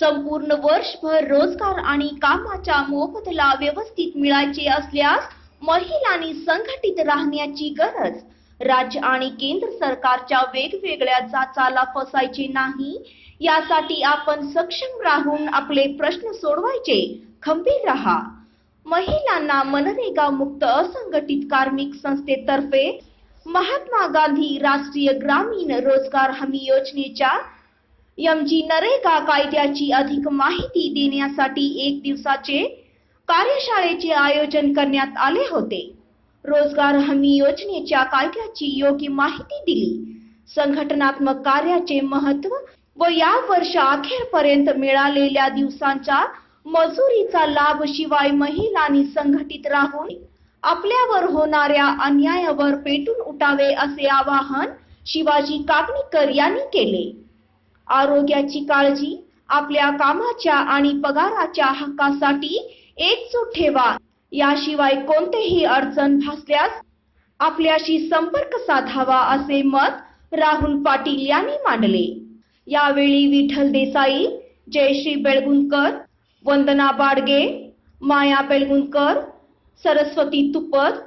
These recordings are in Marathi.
संपूर्ण वर्षभर रोजगार आणि कामाच्या मोबदला व्यवस्थित मिळायचे असल्यास महिलांनी संघटित राहण्याची गरज राज्य आणि केंद्र सरकारच्या वेगवेगळ्या जाचाला फसायचे नाही. यासाठी आपण सक्षम राहून आपले प्रश्न सोडवायचे. खंबीर राहा. महिलांना मनरेगा मुक्त असंघटित कार्मिक संस्थेतर्फे महात्मा गांधी राष्ट्रीय ग्रामीण रोजगार हमी योजनेच्या एमजी नरेगा कायद्याची अधिक माहिती देण्यासाठी एक दिवसाचे कार्यशाळेचे आयोजन करण्यात आले होते. रोजगार हमी योजनेच्या कायद्याची योग्य माहिती दिली. संघटनात्मक कार्याचे महत्त्व व या वर्ष अखेरपर्यंत मिळालेल्या दिवसांच्या मजुरीचा लाभ शिवाय महिलांनी संघटित राहून आपल्यावर होणाऱ्या अन्यायावर पेटून उठावे असे आवाहन शिवाजी कागणीकर यांनी केले. आरोग्याची काळजी आपल्या कामाच्या आणि पगाराच्या हक्कासाठी एकजूट ठेवा. याशिवाय कोणतेही अडचण भासल्यास आपल्याशी संपर्क साधावा असे मत राहुल पाटील यांनी मांडले. यावेळी विठ्ठल देसाई जयश्री बेळगुंकर वंदना बाडगे माया बेळगुंकर सरस्वती तुपत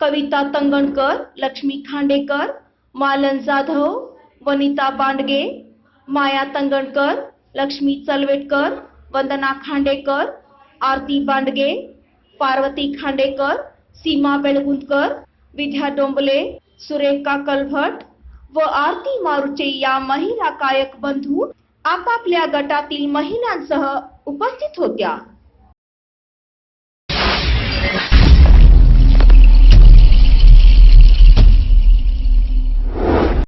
कविता तंगणकर लक्ष्मी खांडेकर मालन जाधव वनिता बांडगे माया तंगणकर लक्ष्मी चलवेटकर वंदना खांडेकर आरती बांडगे पार्वती खांडेकर सीमा बेळगुंदकर विद्या डोंबले सुरेखा कलभट व आरती मारुचे या महिला कायक बंधू आपापल्या गटातील महिलांसह उपस्थित होत्या.